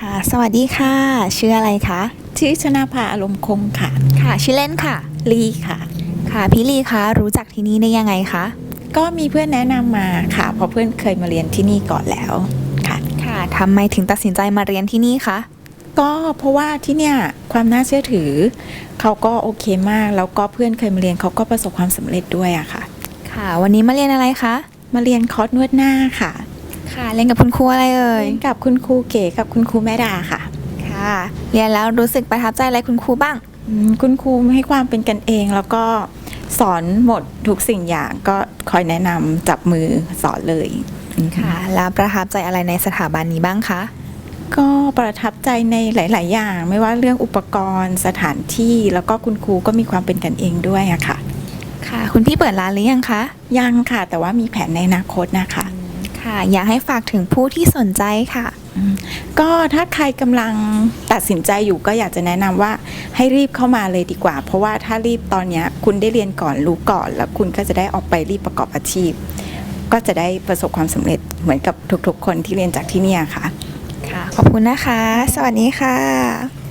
ค่ะ สวัสดีค่ะ ชื่ออะไรคะ ชื่อชนาภาอารมณ์คงค่ะ ค่ะ ชื่อเล่นค่ะ ลีค่ะ ค่ะ พี่ลีคะ รู้จักที่นี่ได้ยังไงคะ ก็มีเพื่อนแนะนำมาค่ะ เพราะเพื่อนเคยมาเรียนที่นี่ก่อนแล้ว ค่ะ ค่ะทำไมถึงตัดสินใจมาเรียนที่นี่คะ ก็เพราะว่าที่เนี่ยความน่าเชื่อถือ เขาก็โอเคมาก แล้วก็เพื่อนเคยมาเรียนเขาก็ประสบความสำเร็จด้วยอะค่ะ ค่ะ วันนี้มาเรียนอะไรคะ มาเรียนคอร์สนวดหน้าค่ะ ค่ะ เรียนกับคุณครูอะไรเอ่ยเรียนกับคุณครูเก๋กับคุณครูแม่ดาค่ะค่ะ เรียนแล้วรู้สึกประทับใจอะไรคุณครูบ้าง อืมคุณครูให้ความเป็นกันเองแล้วก็สอนหมดทุกสิ่งอย่างก็คอยแนะนำจับมือสอนเลยอืมค่ะ แล้วประทับใจอะไรในสถาบันนี้บ้างคะก็ประทับใจในหลาย ๆ อย่าง ไม่ว่าเรื่องอุปกรณ์สถานที่แล้วก็คุณครูก็มีความเป็นกันเองด้วยอะค่ะ ค่ะ คุณพี่เปิดร้านหรือยังคะ ยังค่ะ แต่ว่ามีแผนในอนาคตนะคะ ค่ะ อยากให้ฝากถึงผู้ที่สนใจค่ะ ก็ถ้าใครกำลังตัดสินใจอยู่ก็อยากจะแนะนำว่าให้รีบเข้ามาเลยดีกว่า เพราะว่าถ้ารีบตอนเนี้ยคุณได้เรียนก่อนรู้ก่อน แล้วคุณก็จะได้ออกไปรีบประกอบอาชีพ ก็จะได้ประสบความสำเร็จเหมือนกับทุกๆ คนที่เรียนจากที่เนี่ยค่ะ ค่ะ ขอบคุณนะคะ สวัสดีค่ะ